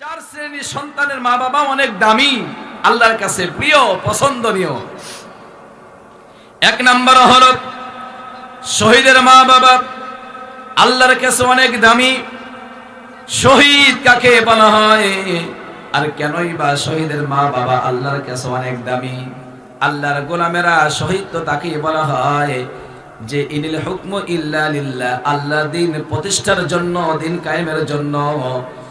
চার শ্রেণির সন্তানের মা বাবা অনেক দামি, আল্লাহর কাছে প্রিয়, পছন্দনীয়। এক নম্বর হল শহীদের মা বাবা, আল্লাহর কাছে অনেক দামি, শহীদ কাকে বলা হয়? আর কেনই বা শহীদের মা বাবা আল্লাহর কাছে অনেক দামি? আল্লাহর গোলামেরা শহীদ তো তাকেই বলা হয় যে, ইনিল হুকম ইল্লা লিল্লাহ, আল্লাহ দিন প্রতিষ্ঠার জন্য, দিন কায়েমের জন্য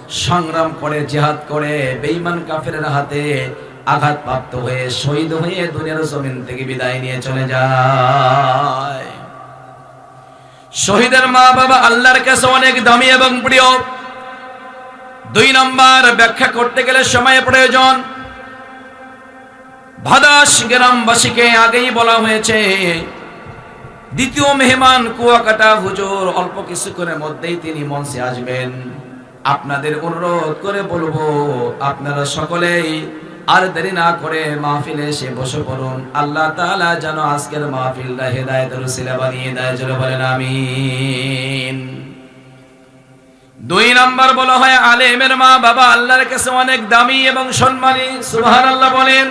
সংগ্রাম করে, জেহাদ করে, বেঈমান কাফেরের হাতে আঘাতপ্রাপ্ত হয়ে, শহীদ হয়ে দুনিয়ার জমিন থেকে বিদায় নিয়ে চলে যায়। শহীদের মা বাবা আল্লাহর কাছে অনেক দামি এবং প্রিয়। দুই নম্বর, ব্যাখ্যা করতে গেলে সময় প্রয়োজন। ভাদাস গ্রামবাসীকে আগেই বলা হয়েছে, দ্বিতীয় মেহমান কুয়াকাটা হুজুর, অল্প কিছুক্ষণের মধ্যেই তিনি মঞ্চে আসবেন। আপনাদের অনুরোধ করে বলব, আপনারা সকলেই আর দেরি না করে মাহফিলে এসে বসে পড়ুন। আল্লাহ তাআলা যেন আজকের মাহফিলটা হেদায়েতের উসিলা বানিয়ে দেয়, জোরে বলেন, আমিন। দুই নাম্বার বলা হয়, আলেমের মা বাবা আল্লাহর কাছে অনেক দামি এবং সম্মানী, সুবহানাল্লাহ বলেন।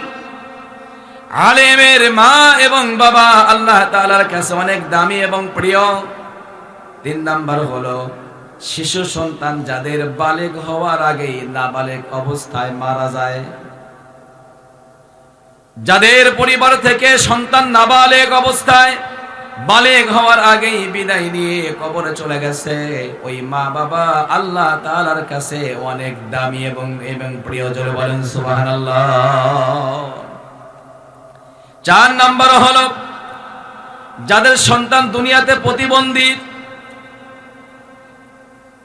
আলেমের মা এবং বাবা আল্লাহ তাআলার কাছে অনেক দামি এবং প্রিয়। তিন নাম্বার হলো শিশু সন্তান যাদের বালেগ হওয়ার আগেই নাবালেগ অবস্থায় মারা যায়। যাদের পরিবার থেকে সন্তান নাবালেগ অবস্থায় বালেগ হওয়ার আগেই বিদায় নিয়ে কবরে চলে গেছে। ওই মা বাবা আল্লাহ তাআলার কাছে অনেক দামি এবং এবং প্রিয় জোরে বলেন সুবহানাল্লাহ। চার নাম্বার হলো, যাদের সন্তান দুনিয়াতে প্রতিবন্ধী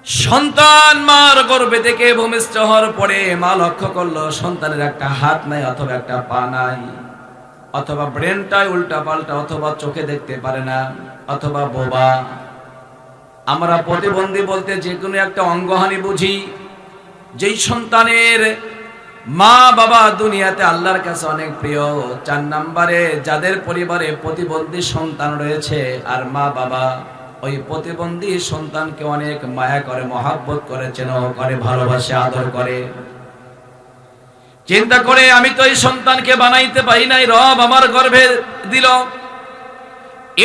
সন্তান মার গর্ভে থেকে ভূমিষ্ঠ হওয়ার পরে মা লক্ষ্য করল, সন্তানের একটা হাত নাই অথবা একটা পা নাই, অথবা ব্রেনটাই উল্টা পাল্টা অথবা চোখে দেখতে পারে না, অথবা বোবা। আমরা প্রতিবন্ধী বলতে যে কোনো একটা অঙ্গহানি বুঝি, যেই সন্তানের মা বাবা দুনিয়াতে আল্লাহর কাছে অনেক প্রিয়, চার নম্বরে যাদের পরিবারে প্রতিবন্ধী সন্তান রয়েছে আর মা বাবা ওই প্রতিবন্ধী সন্তানকে অনেক মায়া করে, মহাব্বত করে চেন করে, ভালোবাসে, আদর করে। চিন্তা করে আমি তো এই সন্তানকে বানাইতে পারি নাই, রব আমার গর্ভে দিল।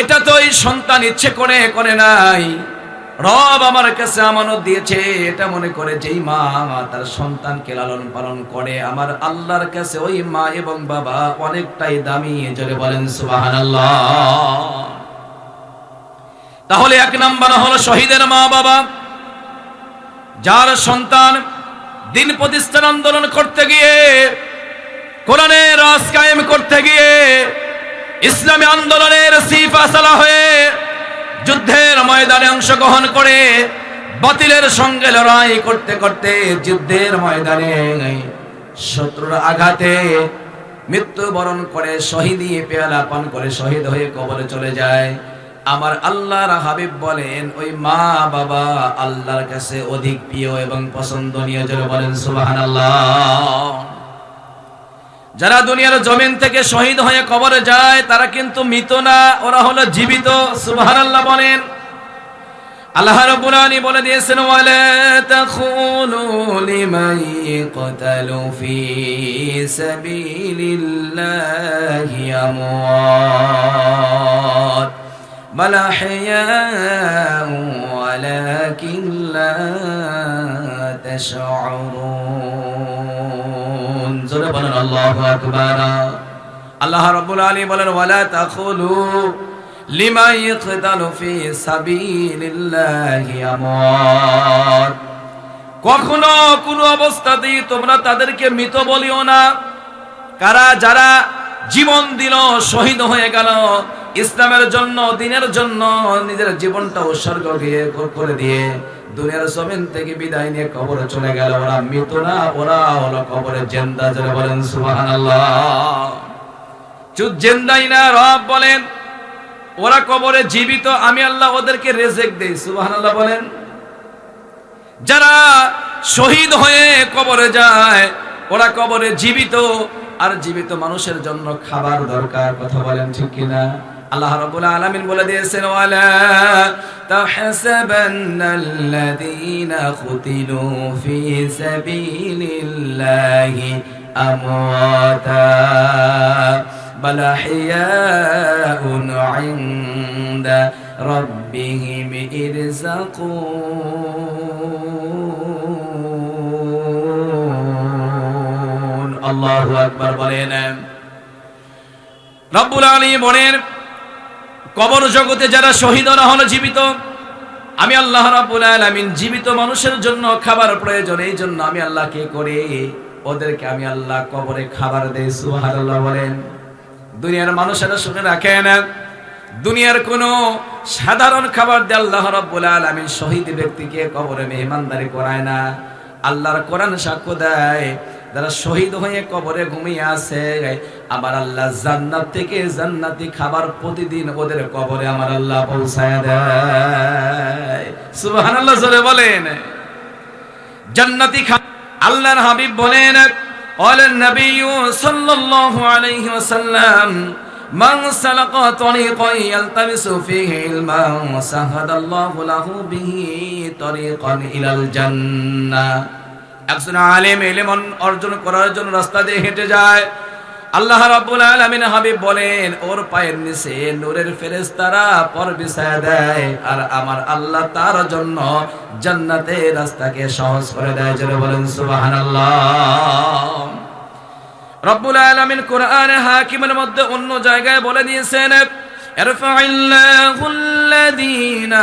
এটা তো এই সন্তান ইচ্ছে করে করে নাই। রব আমার কাছে আমানত দিয়েছে, এটা মনে করে যেই মা তার সন্তানকে লালন পালন করে, আমার আল্লাহর কাছে ওই মা এবং বাবা অনেকটাই দামি, জোরে বলেন সুবহানাল্লাহ। তাহলে এক নাম্বার হলো শহীদের মা বাবা যার সন্তান দিন প্রতিষ্ঠান আন্দোলন করতে গিয়ে, কোরআনের রাজ কায়েম করতে গিয়ে, ইসলামী আন্দোলনের সিফাসালা হয়ে যুদ্ধের ময়দানে অংশগ্রহণ করে বাতিলের সঙ্গে লড়াই করতে করতে যুদ্ধের ময়দানে শত্রুর আঘাতে মৃত্যুবরণ করে, শহীদি পেয়ালা পান করে, শহীদ হয়ে কবরে চলে যায়। আমার আল্লাহর হাবিব বলেন, ওই মা বাবা আল্লাহর কাছে অধিক প্রিয় এবং পছন্দনীয়। যারা বলেন, সুবহানাল্লাহ। যারা দুনিয়ার জমিন থেকে শহীদ হয়ে কবরে যায়, তারা কিন্তু মৃত না, ওরা হলো জীবিত। সুবাহান আল্লাহ বলেন। আল্লাহ রাব্বুল বলে দিয়েছেন, ওয়ালা তাখুলু লিমান ফি সাবিলিল্লাহি আমওয়াত। بل أحياء ولكن لا تشعرون জোরে বলেন আল্লাহু আকবার আল্লাহ রাব্বুল আলামিন বলেন ওয়ালা তাখুলু লিমা ইয়াকতালু ফি সাবিলিল্লাহি আমওয়াত কখনো কোনো অবস্থাতেই তোমরা তাদেরকে মৃত বলিও না কারা যারা জীবন দিল, শহীদ হয়ে গেল। ইসলামের জন্য, দিনের জন্য নিজের জীবনটা উৎসর্গ দিয়ে করে দিয়ে দুনিয়ার জমিন থেকে বিদায় নিয়ে কবরে চলে গেল। ওরা মৃত না, ওরা হলো কবরে জেন্দা বলেন, সুবহানাল্লাহ। না বলেন, ওরা কবরে জীবিত, আমি আল্লাহ ওদেরকে বলেন। যারা শহীদ হয়ে কবরে যায়, ওরা কবরে জীবিত আর জীবিত মানুষের জন্য খাবার দরকার, কথা বলেন ঠিক কিনা? আল্লাহ রাব্বুল আলামিন বলে দিয়েছেন, ওয়ালা তাহসাবান্নাল্লাযীনা কুতিলু ফি সাবিলিল্লাহি আমওয়াতা, বাল আহইয়াউন ইনদা রাব্বিহিম ইরযাকুন আল্লাহ আকবার বলেন। রব্বুল আলী বলেন, কবর জগতে যারা শহীদ হল জীবিত, আমি আল্লাহ রাবুল আলমিন জীবিত মানুষের জন্য খাবার প্রয়োজন এই জন্য আমি আল্লাহ কে করে? ওদেরকে আমি আল্লাহ কবরে খাবার দেই, সুবহানাল্লাহ বলেন। দুনিয়ার মানুষেরা শুনে রাখে না দুনিয়ার কোন সাধারণ খাবার দিয়ে আল্লাহ রব্বুল আলমিন শহীদ ব্যক্তিকে কবরে মেহমানদারি করায় না। আল্লাহর কোরআন সাক্ষ্য দেয় যারা শহীদ হয়ে কবরে ঘুমিয়ে আছে আবার আল্লাহ জান্নাত থেকে জান্নাতি খাবার প্রতিদিন ওদের কবরে আমার আল্লাহ পৌঁছায় দেয় সুবহানাল্লাহ জোরে বলেন জান্নাতি খা আল্লাহর হাবিব বলেন قال النبي صلى الله عليه وسلم من سلك طريقا يلتمس فيه علما سهل الله له به طريقا الى الجنه একজন আলেম ইলম অর্জন করার জন্য রাস্তা দিয়ে হেঁটে যায়। আল্লাহ রাব্বুল আলামিন হাবিব বলেন, ওর পায়ের নিচে নূরের ফেরেশতারা পর বিছায়া দেয় আর আমার আল্লাহ তার জন্য জান্নাতের রাস্তাকে সহজ করে দেয়। যারা বলেন, সুবহানাল্লাহ। রব্বুল আলামিন কোরআনে হাকিমের মধ্যে অন্য জায়গায় বলে দিয়েছেন ইরফাইল্লাহু আল্লাযীনা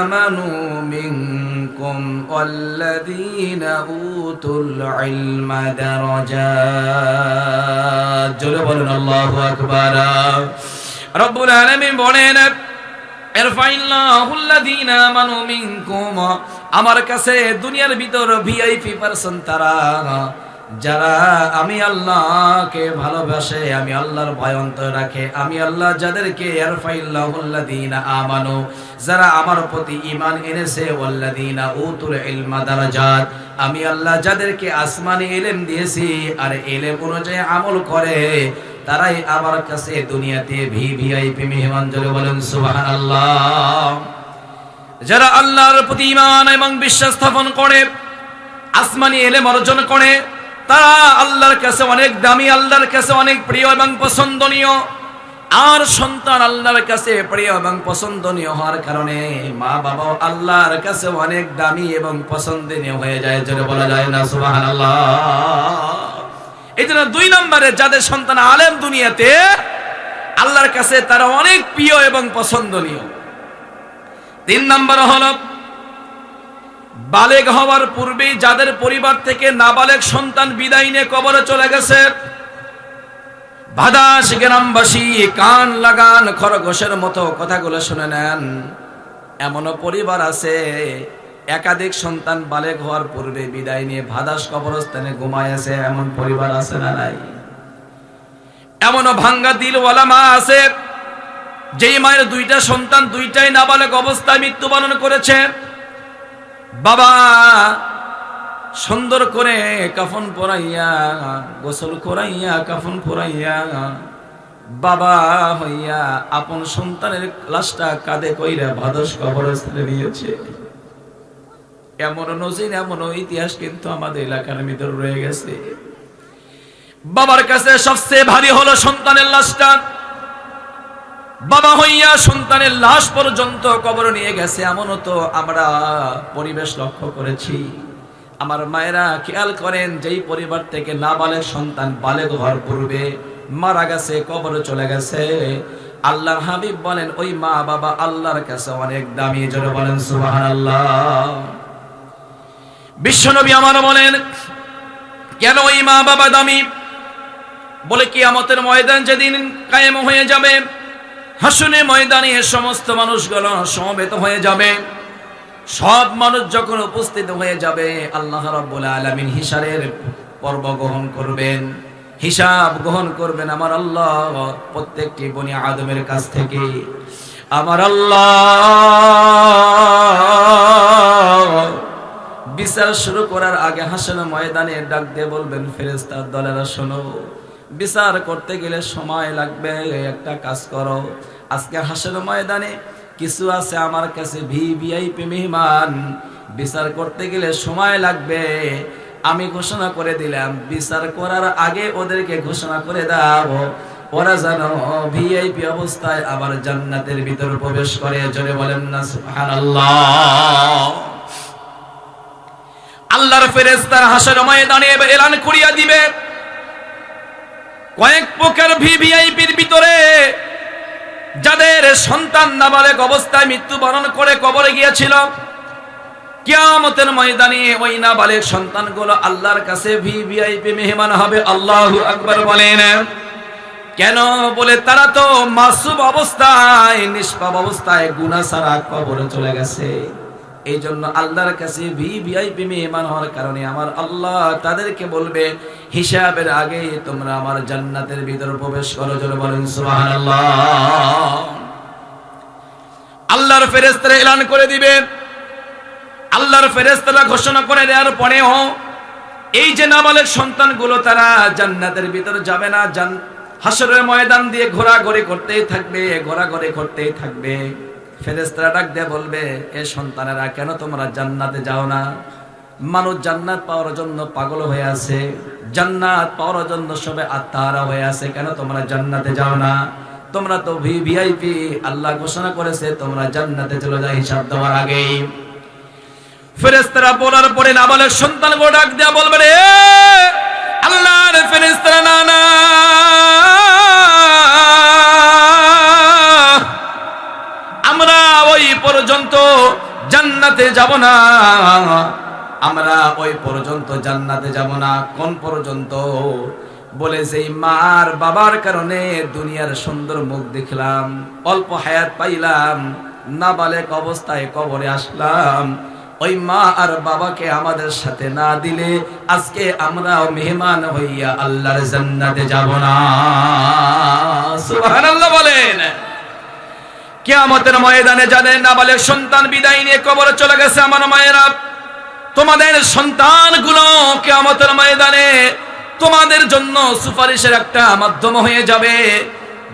আমানু মিনকুম দারাজাত জোরে বলুন আল্লাহু আকবার রব্বুল আলামিন বলেন ইরফাইল্লাহুল্লাযীনা আমানু মিনকুম আমার কাছে দুনিয়ার ভিতর ভিআইপি পারসন তারা যারা আমি আল্লাহকে ভালোবাসে, আমি আল্লাহর ভয়ন্ত রাখে, আমি আল্লাহ যাদেরকে আমানু, যারা আমার প্রতি ইমান এনেছে, ওয়াল্লাযীনা উতুল ইলমা দারাজাত, আমি আল্লাহ যাদেরকে আসমানি এলেম দিয়েছি, আর ইলম অনুযায়ী আমল করে, তারাই আমার কাছে দুনিয়াতে ভি ভি ভিআইপি মেহমান জলে বলেন সুবহানাল্লাহ। যারা আল্লাহর প্রতি ইমান এবং বিশ্বাস স্থাপন করে, আসমানি এলেম অর্জন করে তারা আল্লাহর কাছে অনেক দামি, আল্লাহর কাছে অনেক প্রিয় এবং পছন্দনীয়। আর সন্তান আল্লাহর কাছে প্রিয় এবং পছন্দনীয় হওয়ার কারণে মা বাবা আল্লাহর কাছে অনেক দামি এবং পছন্দনীয় হয়ে যায় যেটা বলা যায় না, সুবহানাল্লাহ। এই জন্য দুই নম্বরে যাদের সন্তান আলেম দুনিয়াতে, আল্লাহর কাছে তারা অনেক প্রিয় এবং পছন্দনীয়। তিন নম্বর হলো বালেগ হওয়ার পূর্বেই যাদের পরিবার থেকে নাবালেগ সন্তান বিদায় নিয়ে কবরে চলে গেছে, ভাদাস গ্রামবাসী কান লাগান খরগোশের মতো কথাগুলো শুনে নেন। এমনও পরিবার আছে, একাধিক সন্তান বালেক হওয়ার পূর্বে বিদায় নিয়ে ভাদাস কবরস্থানে ঘুমায় আছে, এমন পরিবার আছে না নাই? এমনও ভাঙ্গা দিলওয়ালা মা আছে, যেই মায়ের দুইটা সন্তান দুইটাই নাবালক অবস্থায় মৃত্যুবরণ করেছে। বাবা, সুন্দর করে কাফন পরাইয়া, গোসল করাইয়া, কাফন পরাইয়া, বাবা হইয়া আপন সন্তানের লাশটা কাঁধে কইরা ভাদস কবরস্থানে নিয়েছে এমন নজির, এমন ইতিহাস কিন্তু আমাদের এলাকার ভিতর রয়ে গেছে। বাবার কাছে সবচেয়ে ভারী হলো সন্তানের লাশটা। বাবা হইয়া সন্তানের লাশ পর্যন্ত কবর নিয়ে গেছে, এমনও তো আমরা পরিবেশ লক্ষ্য করেছি। আমার মায়েরা খেয়াল করেন, যেই পরিবার থেকে না বালে সন্তান বালে ঘর পূর্বে মারা গেছে, কবরে চলে গেছে। আল্লাহর হাবিব বলেন, ওই মা বাবা আল্লাহর কাছে অনেক দামি জোরে বলেন, সুবহানাল্লাহ বিশ্বনবী আমার বলেন, কেন ওই মা বাবা দামি? বলে কিয়ামতের ময়দান যেদিন কায়েম হয়ে যাবে হাসনে ময়দানে সমস্ত মানুষগুলো সমবেত হয়ে যাবে। সব মানুষ যখন উপস্থিত হয়ে যাবে, আল্লাহ রাব্বুল আলামিন হিসারের পর্ব গ্রহণ করবেন। হিসাব গ্রহণ করবেন আমার আল্লাহ, প্রত্যেকটি বনি আদমের কাছ থেকে। আমার আল্লাহ, বিচার শুরু করার আগে হাসন ময়দানে ডাক দিয়ে বলবেন ফেরেস্তার দলেরা শোনো। বিচার করতে গেলে সময় লাগবে, একটা কাজ করো। আজকে হাসের ময়দানে কিছু আছে আমার কাছে ভিভিআইপি মেহমান। বিচার করতে গেলে সময় লাগবে। আমি ঘোষণা করে দিলাম, বিচার করার আগে ওদেরকে ঘোষণা করে দাও। ওরা যেন ভিআইপি অবস্থায় আবার জান্নাতের ভিতর প্রবেশ করে। জোরে বলেন না, সুবহানাল্লাহ। আল্লাহর ফেরেস্তার হাসের ময়দানে এলান করিয়া দিবে। কয়েক প্রকার ভিভিআইপির ভিতরে যাদের সন্তান নাবালেক অবস্থায় মৃত্যুবরণ করে কবরে গিয়েছিল, কিয়ামতের ময়দানে ওই নাবালেক সন্তানগুলো আল্লাহর কাছে ভিভিআইপি মেহমান হবে, আল্লাহু আকবার বলেন। কেন? বলে তারা তো মাসুব অবস্থায়, নিষ্পাপ অবস্থায় গুনাহ ছাড়া কবরে চলে গেছে। এই জন্য আল্লাহর কাছে ভিভিআইপি মেহমান হওয়ার কারণে আমার আল্লাহ তাদেরকে বলবে, হিসাবের আগে তোমরা আমার জান্নাতের ভিতর প্রবেশ করো, জোরে বলেন, সুবহানাল্লাহ। আল্লাহর ফেরেশতারা এলান করে দিবে। আল্লাহর ফেরেশতারা ঘোষণা করে দেওয়ার পরেও এই যে নাবালের সন্তানগুলো তারা জান্নাতের ভিতর যাবে না হাসরের ময়দান দিয়ে ঘোরাঘুরি করতেই থাকবে, ঘোরাঘুরি করতেই থাকবে। ফেরেশতারা ডাক দিয়ে বলবে, এ সন্তানেরা, কেন তোমরা জান্নাতে যাও না? মানুষ জান্নাত পাওয়ার জন্য পাগল হয়ে আছে। জান্নাত পাওয়ার জন্য সবে আত্মাহারা হয়ে আছে। কেন তোমরা জান্নাতে যাও না? তোমরা তো ভি ভিআইপি আল্লাহ ঘোষণা করেছে, তোমরা জান্নাতে চলে যাও হিসাব দেওয়ার আগেই। ফেরেস্তারা বলার পরে নাবালের সন্তান ডাক দেয়া বলবে রে আল্লাহর ফেরেস্তারা না না পর্যন্ত জান্নাতে যাব না। আমরা ওই পর্যন্ত জান্নাতে যাব না। কোন পর্যন্ত? বলে সেই মার বাবার কারণে দুনিয়ার সুন্দর মুখ দেখলাম, অল্প হায়াত পাইলাম, নাবালেক অবস্থায় কবরে আসলাম। ওই মা আর বাবাকে আমাদের সাথে না দিলে আজকে আমরা মেহমান হইয়া আল্লাহর জান্নাতে যাব না। সুবহানাল্লাহ বলেন। কিয়ামতের ময়দানে জানেন না বলে সন্তান বিদায় নিয়ে কবরে চলে গেছে আমার মায়েরা, তোমাদের সন্তানগুলো কেয়ামতের ময়দানে তোমাদের জন্য সুপারিশের একটা মাধ্যম হয়ে যাবে।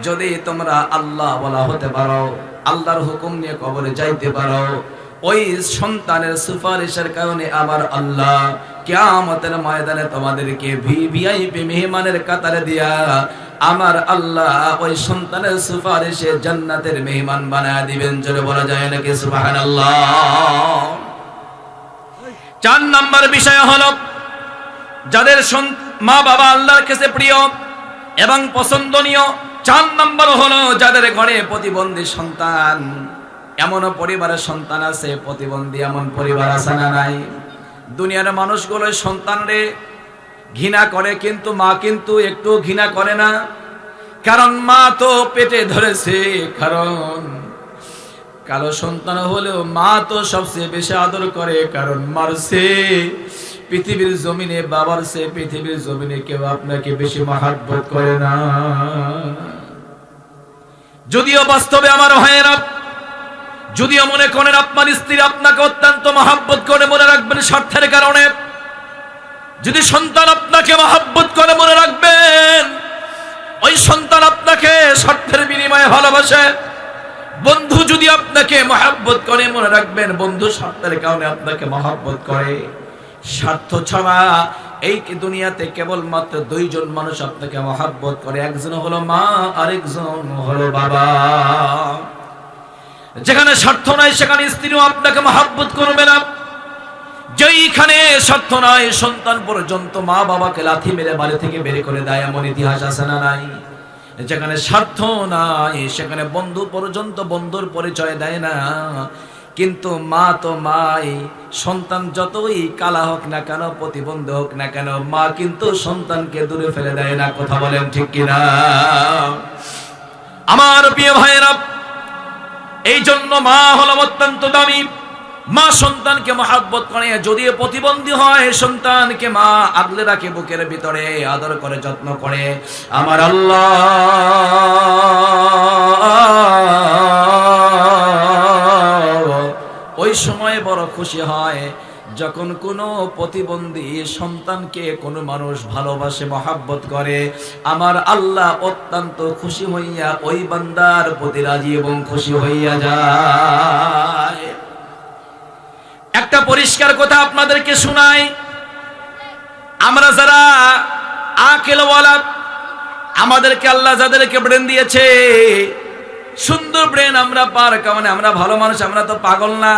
যদি তোমরা আল্লাহ বলা হতে পারো, আল্লাহর হুকুম নিয়ে কবরে যাইতে পারো ওই সন্তানের সুপারিশের কারণে আবার আল্লাহ কিয়ামতের ময়দানে তোমাদেরকে ভিভিআইপি মেহমানের কাতারে দিয়া আমার আল্লাহ ওই সন্তানের সুপারিশে জান্নাতের মেহমান বানায় দিবেন। জোরে বলা যায় নাকি? সুবহানাল্লাহ। চার নাম্বার বিষয় হলো, যাদের মা বাবা আল্লাহর কাছে প্রিয় এবং পছন্দনীয়, চার নাম্বার হলো যাদের ঘরে প্রতিবন্ধী সন্তান। এমন পরিবারের সন্তান আছে, প্রতিবন্ধী এমন পরিবার আছে না নাই? দুনিয়ার মানুষগুলো সন্তানরে ঘৃণা করে কিন্তু, মা কিন্তু একটু ঘৃণা করে না। কারণ মা তো পেটে ধরেছে, কারণ কালো সন্তান হলেও মা তো সবচেয়ে বেশি আদর করে, কারণ মারছে। পৃথিবীর জমিনে বাবার সে পৃথিবীর জমিনে কেউ আপনাকে বেশি মহাব্বত করে না। যদিও বাস্তবে আমার ভাইয়েরা যদিও মনে করেন আপনার স্ত্রী আপনাকে অত্যন্ত মহাব্বত করে মনে রাখবেন স্বার্থের কারণে, যদি সন্তান আপনাকে মহাব্বত করে মনে রাখবেন, ওই সন্তান আপনাকে স্বার্থের বিনিময়ে ভালোবাসে। বন্ধু যদি আপনাকে মহাব্বত করে মনে রাখবেন, বন্ধু স্বার্থের কারণে আপনাকে মহাব্বত করে। স্বার্থ ছাড়া এই দুনিয়াতে কেবলমাত্র দুইজন মানুষ আপনাকে মহাব্বত করে? একজন হলো মা, আরেকজন হলো বাবা। যেখানে স্বার্থ নাই, সেখানে স্ত্রীও আপনাকে মহাব্বত করবে না। যেইখানে স্বার্থ নাই, সন্তান পর্যন্ত মা বাবাকে লাথি মেরে বাড়ি থেকে বের করে দেয়, এমন ইতিহাস আছে না নাই? যেখানে স্বার্থ নাই, সেখানে বন্ধু পর্যন্ত বন্ধুর পরিচয় দেয় না। কিন্তু মা তো মাই, সন্তান যতই কালা হোক না কেন, প্রতিবন্ধ হোক না কেন, মা কিন্তু সন্তানকে দূরে ফেলে দেয় না, কথা বলেন ঠিক কিনা? আমার প্রিয় ভাইয়েরা এই জন্য মা হলো অত্যন্ত দামি। মা সন্তানকে মহাব্বত করে, যদি প্রতিবন্ধী হয়, সন্তানকে মা আগলে রাখে বুকের ভিতরে, আদর করে, যত্ন করে। আমার আল্লাহ, ওই সময় বড় খুশি হয়। যখন কোনো প্রতিবন্ধী সন্তানকে কোনো মানুষ ভালোবাসে, মহাব্বত করে, আমার আল্লাহ অত্যন্ত খুশি হইয়া ওই বান্দার প্রতি রাজি এবং খুশি হইয়া যায়। একটা পরিষ্কার কথা আপনাদেরকে শোনাই। আমরা যারা আকেলওয়ালা, আমাদেরকে আল্লাহ যাদেরকে ব্রেন দিয়েছে, সুন্দর ব্রেন আমরা পার, কারণ আমরা ভালো মানুষ, আমরা তো পাগল না,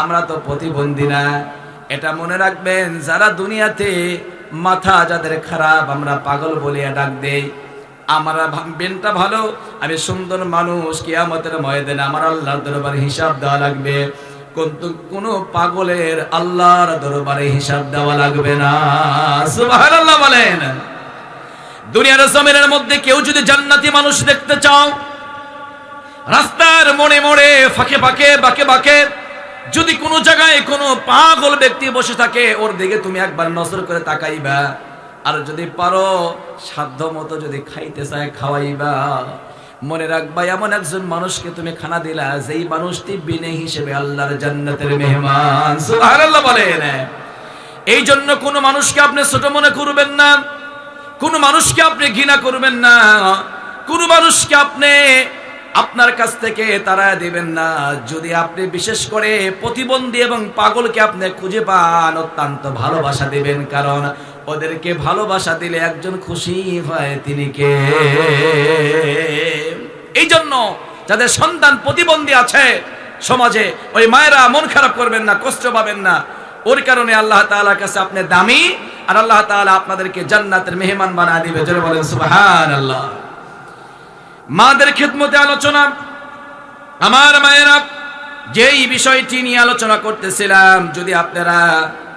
আমরা তো প্রতিবন্ধী না। এটা মনে রাখবেন, যারা দুনিয়াতে মাথা যাদের খারাপ, আমরা পাগল বলিয়া ডাক দেই। আমরা ব্রেনটা ভালো, আমি সুন্দর মানুষ, কিয়ামতের ময়দানে আমার আল্লাহর দরবারে হিসাব দেওয়া লাগবে। কিন্তু কোন পাগলের আল্লাহর দরবারে হিসাব দেওয়া লাগবে না। সুবহানাল্লাহ বলেন। দুনিয়ার জমিনের মধ্যে কেউ যদি জান্নাতি মানুষ দেখতে চাও, রাস্তার মোড়ে মোড়ে ফাঁকে ফাঁকে, বাঁকে বাঁকে যদি কোনো জায়গায় কোনো পাগল ব্যক্তি বসে থাকে, ওর দিকে তুমি একবার নজর করে তাকাইবা। আর যদি পারো, সাধ্য মতো যদি খাইতে চায় খাওয়াইবা। মনে রাখবা, এমন একজন মানুষকে তুমি খানা দিলা, যেই মানুষটি বিনে হিসেবে আল্লাহর জান্নাতের মেহমান। সুবহানাল্লাহ বলেন। এই জন্য কোনো মানুষকে আপনি ছোট মনে করবেন না, কোনো মানুষকে আপনি ঘৃণা করবেন না, কোনো মানুষকে আপনি আপনার কাছ থেকে তারা দেবেন না। যদি আপনি বিশেষ করে প্রতিবন্ধী এবং পাগলকে আপনি খুঁজে পান, অত্যন্ত ভালোবাসা দিবেন। কারণ ওদেরকে ভালোবাসা দিলে একজন খুশি হয় তিনি কে? এই জন্য যাদের সন্তান প্রতিবন্ধী আছে সমাজে, ওই মায়েরা মন খারাপ করবেন না, কষ্ট পাবেন না। ওর কারণে আল্লাহ তাআলার কাছে আপনি দামি, আর আল্লাহ তাআলা আপনাদেরকে জান্নাতের মেহমান বানা দিবে। বলেন, সুবহানাল্লাহ। মাদের খেদমতে আলোচনা। আমার মায়েরা, যেই বিষয়টি নিয়ে আলোচনা করতেছিলাম, যদি আপনারা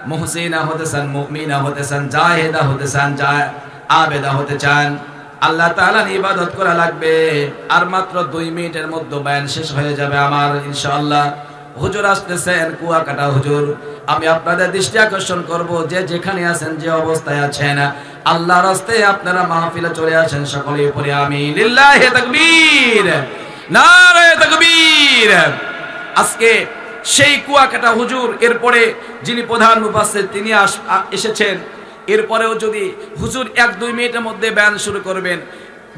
মুহসিনা হতে চান, মুমিনা হতে চান, জাহেদা হতে চান যা আবেদা হতে চান, আল্লাহ তাআলার ইবাদত করা লাগবে। আর মাত্র দুই মিনিটের মধ্যে বয়ান শেষ হয়ে যাবে আমার, ইনশাআল্লাহ। হুজুর আসতেছেন, কুয়াকাটা হুজুর। আমি আপনাদের দৃষ্টি আকর্ষণ করব, যে যেখানে আছেন, যে অবস্থায় আছেন। আল্লাহর রাস্তায় আপনারা মাহফিলে চলে আসেন সকলে উপরে আমি লিল্লাহি তাকবীর। নারে তাকবীর। আজকে সেই কুয়াকাটা হুজুর, এরপরে যিনি প্রধান মুফাসসির তিনি এসেছেন। এরপরেও যদি হুজুর এক, দুই মিনিটের মধ্যে বয়ান শুরু করবেন,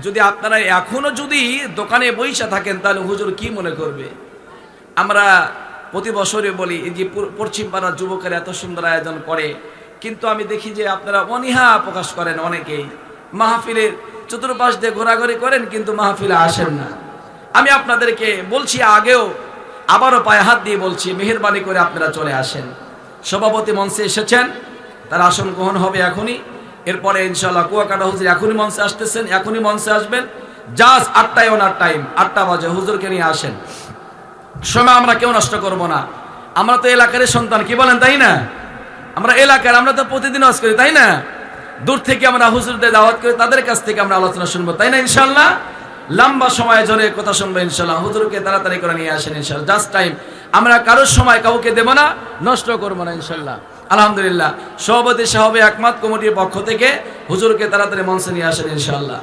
যদি আপনারা এখনও যদি দোকানে বইসা থাকেন, তাহলে হুজুর কি মনে করবে? আমরা প্রতি বছরে বলি, এই যে পশ্চিম পাড়ার যুবকেরা এত সুন্দর আয়োজন করে, কিন্তু আমি দেখি যে আপনারা অনীহা প্রকাশ করেন অনেকেই। মাহফিলের চতুর্পাশ দিয়ে ঘোরাঘুরি করেন, কিন্তু মাহফিলে আসেন না। আমি আপনাদেরকে বলছি আগেও, আবারও পায়ে হাত দিয়ে বলছি, মেহরবানি করে আপনারা চলে আসেন। সভাপতি মঞ্চে এসেছেন, তার আসন গ্রহণ হবে এখনই। এরপরে ইনশাল্লাহ কুয়াকাটা হুজুর এখনই মঞ্চে আসতেছেন, এখনই মঞ্চে আসবেন। জাস্ট আটটায় ওনার টাইম, আটটা বাজে, হুজুরকে নিয়ে আসেন। সময় আমরা কেউ নষ্ট করব না। আমরা তো এলাকার সন্তান, কি বলেন, তাই না? আমরা এলাকার, আমরা তো প্রতিদিন ওয়াজ করি, তাই না? দূর থেকে আমরা হুজুরদের দাওয়াত করি, তাদের কাছ থেকে আমরা আলোচনা শুনব, তাই না ইনশাল্লাহ লম্বা সময় ধরে কথা শুনব ইনশাল্লাহ হুজুরকে তাড়াতাড়ি করে নিয়ে আসেন ইনশাল্লাহ জাস্ট টাইম আমরা কারোর সময় কাউকে দেব না, নষ্ট করব না ইনশাল্লাহ আলহামদুলিল্লাহ। সভাপতি সাহেব একমাত কমিটির পক্ষ থেকে হুজুরকে তাড়াতাড়ি মঞ্চে নিয়ে আসেন ইনশাল্লাহ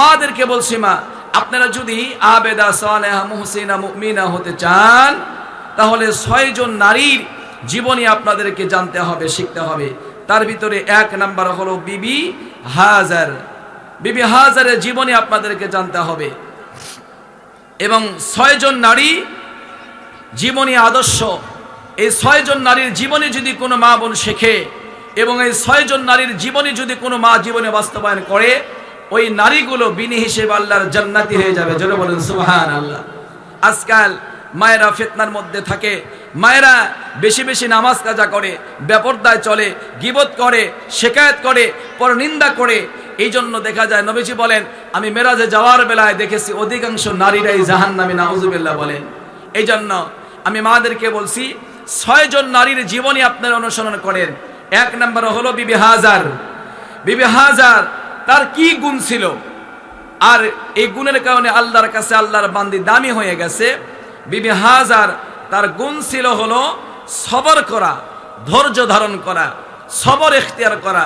মাদেরকে বলছি মা আপনারা যদি আবেদা, সালেহা, মুহসিনা, মুমিনা হতে চান, তাহলে ছয়জন নারীর জীবনী আপনাদেরকে জানতে হবে, শিখতে হবে। তার ভিতরে এক নাম্বার হলো বিবি হাজার। বিবি হাজারের জীবনী আপনাদেরকে জানতে হবে। এবং ছয়জন নারী জীবনী আদর্শ। এই ছয়জন নারীর জীবনী যদি কোনো মা বোন শেখে এবং এই ছয়জন নারীর জীবনী যদি কোনো মা জীবনে বাস্তবায়ন করে ওই নারীগুলো বিনি হিসেবে আল্লাহর জান্নাতি হয়ে যাবে। জোরে বলেন সুবহান আল্লাহ আজকাল মায়েরা ফেতনার মধ্যে থাকে। মায়েরা বেশি বেশি নামাজ কাজা করে ব্যাপরদায় চলে, গিবত করে, শেকায়ত করে, পর নিন্দা করে। এই জন্য দেখা যায় নবীজি বলেন, আমি মেরাজে যাওয়ার বেলায় দেখেছি অধিকাংশ নারীরাই জাহান নামে নাউজুবিল্লাহ বলেন। এই জন্য আমি মাদেরকে বলছি ছয়জন নারীর জীবনী আপনারা অনুসরণ করেন। এক নম্বর হলো বিবি হাজার। বিবি হাজার তার কি গুণ ছিল? আর এই গুণের কারণে আল্লাহর কাছে আল্লাহর বান্দি দামি হয়ে গেছে। বিবি হাজার তার গুণ ছিল হলো সবর করা, ধৈর্য ধারণ করা, সবর এখতিয়ার করা।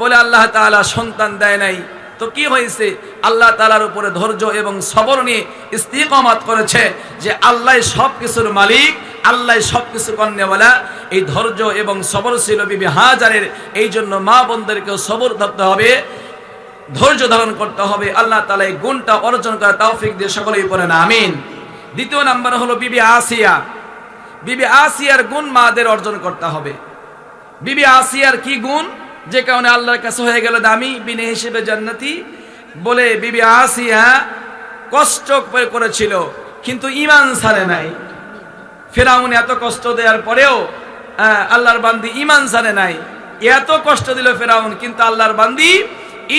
বলে আল্লাহ তাআলা সন্তান দেয় নাই। তো কি হয়েছে? আল্লাহ তালার উপরে ধৈর্য এবং সবর নিয়ে ইস্তিকমাত করেছে যে আল্লাহ সব কিছুর মালিক, আল্লাহ সব কিছু কন্যাওয়ালা। এই ধৈর্য এবং সবর ছিল বিবি হাজারের। এই জন্য মা বোনদেরকেও সবর ধরতে হবে। ধৈর্য ধারণ করতে হবে। আল্লাহ তালা এই গুণটা অর্জন করা তৌফিক দিয়ে সকলেই পড়েন আমিন। দ্বিতীয় নাম্বার হলো বিবি আসিয়া। বিবি আসিয়ার গুণ মাদের অর্জন করতে হবে। বিবি আসিয়ার কি গুণ? যে কারণে আল্লাহর কাছে হয়ে গেল দামি, বিনে হিসেবে জান্নাতি। বলে বিবি আসিয়া কষ্ট করে করেছিল, কিন্তু ইমান সারে নাই। ফেরাউন এত কষ্ট দেওয়ার পরেও আল্লাহর বান্দি ইমান সারে নাই। এত কষ্ট দিল ফেরাউন, কিন্তু আল্লাহর বান্দি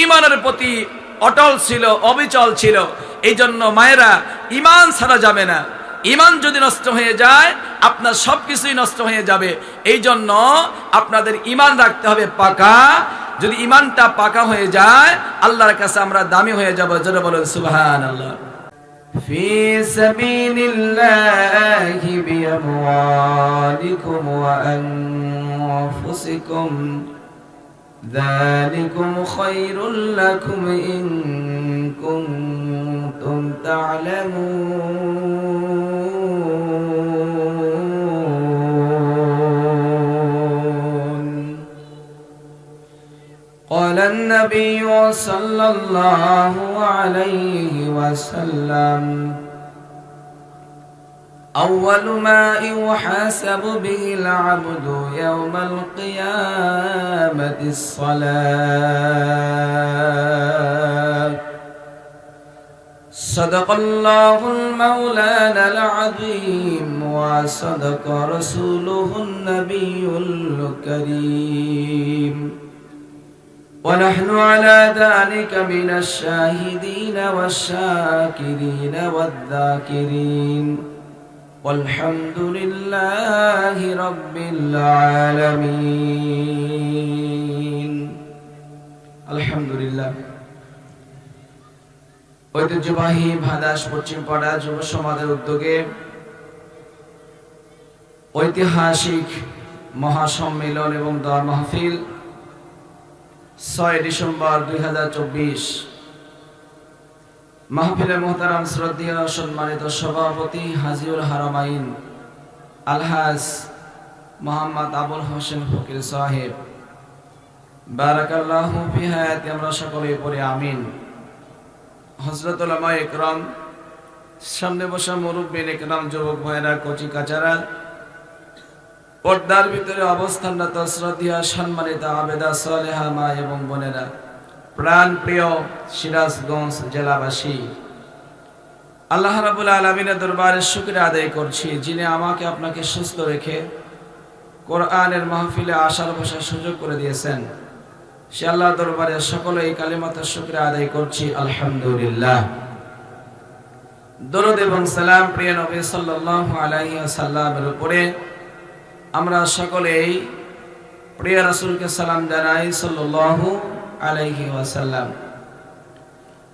ইমানের প্রতি অটল ছিল অবিচল ছিল এই জন্য মায়েরা ইমান ছাড়া যাবে না ইমান যদি নষ্ট হয়ে যায় আপনার সব কিছুই নষ্ট হয়ে যাবে এই জন্য আপনাদের ইমান রাখতে হবে পাকা যদি ইমানটা পাকা হয়ে যায় আল্লাহর কাছে আমরা দামি হয়ে যাব যেটা বলেন সুবহান আল্লাহ في سبيل الله بأموالكم وأنفسكم ذلكم خير لكم إن كنتم تعلمون. قال النبي صلى الله عليه وسلم أول ما يحاسب به العبد يوم القيامة الصلاة. صدق الله المولانا العظيم وصدق رسوله النبي الكريم. ونحن على ذلك من الشاهدين والشاكرين والذاكرين. والحمد لله رب العالمين الحمد لله ঐতিহ্যবাহী ভাদাস পশ্চিম পাড়া যুব সমাজের উদ্যোগে ঐতিহাসিক মহাসম্মেলন এবং দোয়া মাহফিল ছয় ডিসেম্বর দুই হাজার চব্বিশ মাহফিলে মোহতারাম শ্রদ্ধীয় সম্মানিত সভাপতি হাজিউল হারামাইন আলহাজ মোহাম্মদ আবুল হোসেন ফকির সাহেব। আমিন। সামনে বসা যুবক কচি কাচারা, পর্দার ভিতরে অবস্থানরত শ্রদ্ধা সম্মানিত আবেদা সালেহা মা এবং বোনেরা। প্রাণ প্রিয় সিরাজগঞ্জ জেলাবাসী, আল্লাহ রাবুল আলমিনের দরবারে শুক্রিয়া আদায় করছি যিনি আমাকে আপনাকে সুস্থ রেখে কোরআনের মাহফিলে আসার বসার সুযোগ করে দিয়েছেন। সে আল্লাহ দরবারে সকলে এই কালিমাতে শুক্রিয়া আদায় করছি, আলহামদুলিল্লাহ। দরুদ এবং সালাম প্রিয় নবী সাল্লাল্লাহু আলাইহি ওয়াসাল্লামের উপরে আমরা সকলেই প্রিয় রাসূলকে সালাম জানাই, সাল্লাল্লাহু আলাইহি ওয়াসাল্লাম।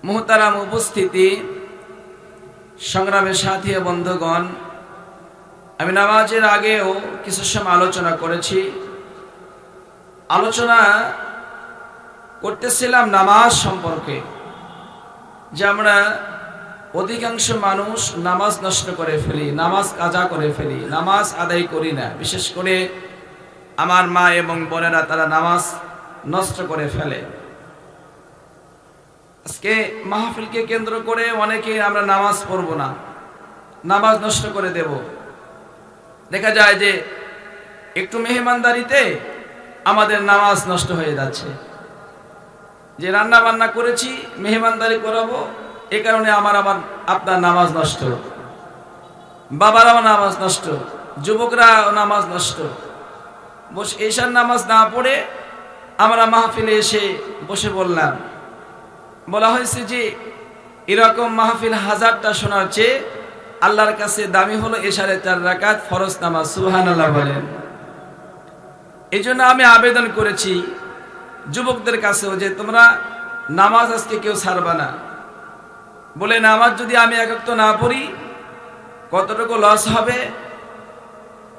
মুহতারাম উপস্থিতি, সংগ্রামের সাথী বন্ধুগণ, আমি নামাজের আগেও কিছু সময় আলোচনা করেছি। আলোচনা করতেছিলাম নামাজ সম্পর্কে, যে আমরা অধিকাংশ মানুষ নামাজ নষ্ট করে ফেলি, নামাজ কাজা করে ফেলি, নামাজ আদায় করি না। বিশেষ করে আমার মা এবং বোনেরা, তারা নামাজ নষ্ট করে ফেলে। আজকে মাহফিলকে কেন্দ্র করে অনেকে আমরা নামাজ পড়ব না, নামাজ নষ্ট করে দেব। দেখা যায় যে একটু মেহমানদারিতে আমাদের নামাজ নষ্ট হয়ে যাচ্ছে। যে রান্না বান্না করেছি, মেহমানদারি করাবো, এ কারণে আমার আবার আপনার নামাজ নষ্ট। বাবারাও নামাজ নষ্ট যুবকরা নামাজ নষ্ট। বস, এশার নামাজ না পড়ে আমরা মাহফিলে এসে বসে বললাম। বলা হয়েছে যে, এরকম মাহফিল হাজারটা শোনার চেয়ে আল্লাহর কাছে দামি হলো এশারে চার রাকাত ফরজ নামাজ সুহান আল্লাহ বলেন। এই জন্য আমি আবেদন করেছি যুবকদের কাছেও যে, তোমরা নামাজ আজকে কেউ ছাড়বা না। বলে, নামাজ যদি আমি এক তো না পড়ি, কতটুকু লস হবে?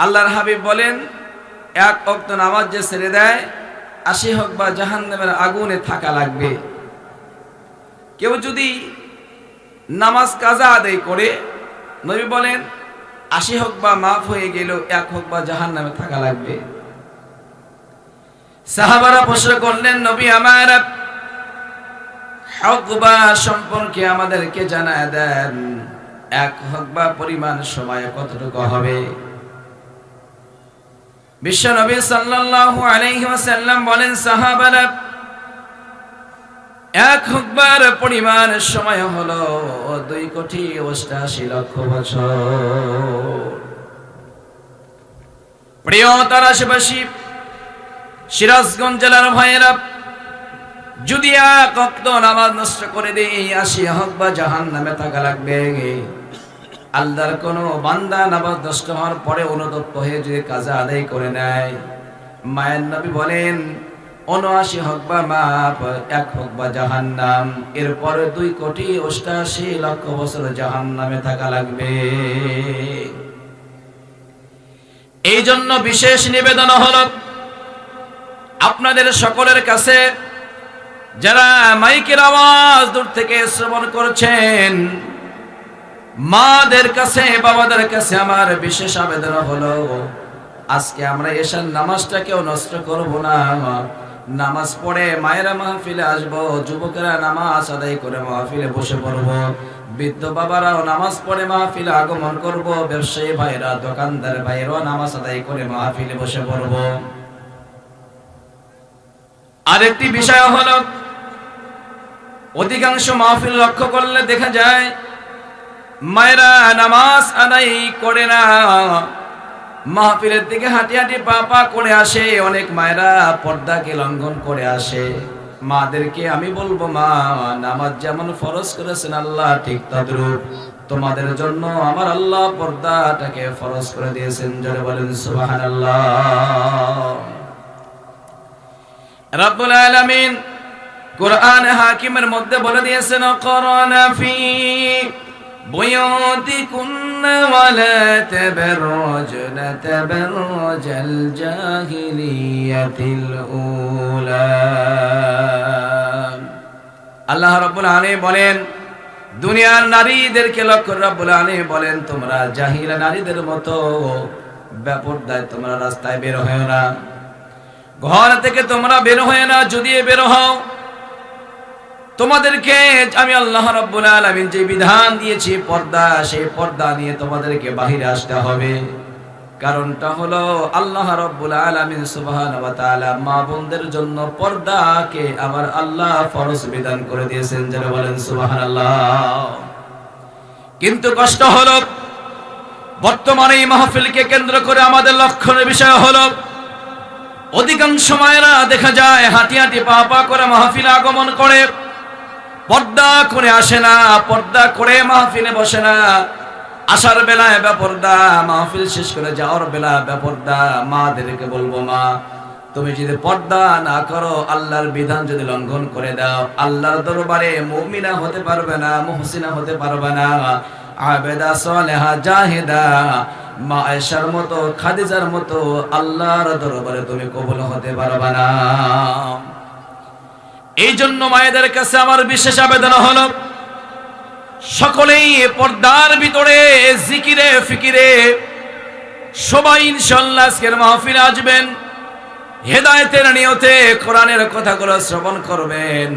আল্লাহর হাবিব বলেন, এক অক্ত নামাজ যে ছেড়ে দেয় আশি হোক বা জাহান্নামের আগুনে থাকা লাগবে। কেউ যদি নামাজ কাজা আদায় করে, নবী বলেন, আশি হোক বা মাফ হয়ে গেল এক হোক বা জাহান নামে থাকা লাগবে। সাহাবারা প্রশ্ন করলেন, নবী আমার হক বা সম্পর্কে আমাদেরকে জানায় দেন, এক হোক বা পরিমাণ সময় কতটুকু হবে? বিশ্ব নবী সাল্লাল্লাহু আলাইহি ওয়াসাল্লাম বলেন, সাহাবারা, এক হুকবার পরিমাণ সময় হলো দুই কোটি অষ্টাশি লক্ষ বছর। প্রিয় তার আশেপাশি সিরাজগঞ্জ জেলার ভাইয়েরা, যদি এক অক্ত নামাজ নষ্ট করে দেই আসি হক বা জাহান নামে থাকা লাগবে। আল্লাহর কোন বান্দা নামাজ নষ্ট হওয়ার পরে অনুতপ্ত হয়ে যে কাজা আদায় করে নেয়। মায়ের নবী বলেন উনআশি হোক বা মাপ, এক হোক বা জাহান নাম এরপরে দুই কোটি অষ্টাশি লক্ষ বছর জাহান নামে থাকা লাগবে। এই জন্য বিশেষ নিবেদন হল, আপনাদের সকলের কাছে যারা মাইকের আওয়াজ দূর থেকে শ্রবণ করছেন মাদের কাছে, বাবাদের কাছে আমার বিশেষ আবেদন হলো, আজকে আমরা এসার নামাজটাকেও নষ্ট করব না। নামাজ পড়ে মায়েরা মাহফিলে আসব, যুবকেরা নামাজ আদায় করে মাহফিলে বসে পড়ব। বৃদ্ধ বাবারাও নামাজ পড়ে মাহফিলে আগমন করব, ব্যবসায়ী ভাইরা, দোকানদার ভাইরাও নামাজ আদায় করে মাহফিলে বসে পড়ব। আরেকটি বিষয় হলো, অধিকাংশ মাহফিল লক্ষ্য করলে দেখা যায় মায়েরা, নামাজ আদায় করে না। মাহফিলের দিকে হাঁটি হাঁটি পা পা করে আসে। অনেক মায়েরা পর্দাকে লঙ্ঘন করে আসে। মাদেরকে আমি বলব, মা, নামাজ যেমন ফরজ করেছেন আল্লাহ, ঠিক তদ্রূপ। তোমাদের জন্য আমার আল্লাহ পর্দাটাকে ফরজ করে দিয়েছেন। জোরে বলেন, সুবহানাল্লাহ। রাব্বুল আলামিন কোরআন হাকিমের মধ্যে বলে দিয়েছেন করোনা ফি بيوتكن ولا تبرجن تبرج الجاهلية الأولى আল্লাহ রাব্বুল আলামিন বলেন দুনিয়ার নারীদেরকে লক্ষ্য রাব্বুল আলামিন বলেন তোমরা জাহিলা নারীদের মতো বেপরদায় তোমরা রাস্তায় বের হয় না ঘর থেকে তোমরা বের হয় না যদি বের হও তোমাদেরকে আমি আল্লাহ রাব্বুল আলামিন যে বিধান দিয়েছি, পর্দা, সেই পর্দা নিয়ে তোমাদেরকে বাহিরে আসতে হবে। কারণটা হলো আল্লাহ রাব্বুল আলামিন সুবহানাহু ওয়া তাআলা মা বোনদের জন্য পর্দাকে আমার আল্লাহ ফরজ বিধান করে দিয়েছেন, যারা বলেন সুবহানাল্লাহ। কিন্তু কষ্ট হলো, বর্তমানে এই মাহফিলকে কেন্দ্র করে আমাদের লক্ষণের বিষয় হলো, অধিকাংশ মায়েরা দেখা যায় হাঁটি হাঁটি পা পা করে মাহফিলে আগমন করে। পর্দা করে আসে না, পর্দা করে মাহফিলে বসে না। আসার বেলায় ব্যাপর্দা মাহফিল শেষ করে যাওয়ার বেলা ব্যাপর্দা মাদেরকে বলব, মা, তুমি যদি পর্দা না করো, আল্লাহর বিধান যদি লঙ্ঘন করে দাও, আল্লাহর দরবারে মুমিনা হতে পারবে না, মুহসিনা হতে পারবে না। আবেদা, সালেহা, জাহেদা মা আয়েশার মতো, খাদিজার মতো, আল্লাহর দরবারে তুমি কবুল হতে পারবে না। এই জন্য মায়েদের কাছে আমার বিশেষ আবেদন হলো, সকলেই পর্দার ভিতরে, জিকিরে, ফিকিরে সবাই ইনশাল্লাহ আজকের মাহফিলে আসবেন, হেদায়েতের নিয়তে কোরআনের কথাগুলো শ্রবণ করবেন,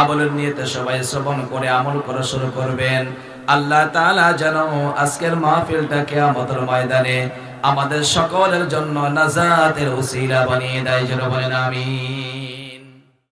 আমলের নিয়তে সবাই শ্রবণ করে আমল করা শুরু করবেন। আল্লাহ তাআলা যেন আজকের মাহফিলটাকে আমাদের ময়দানে আমাদের সকলের জন্য নাজাতের উসিলা বানিয়ে দেয়, যেন বলেন আমিন।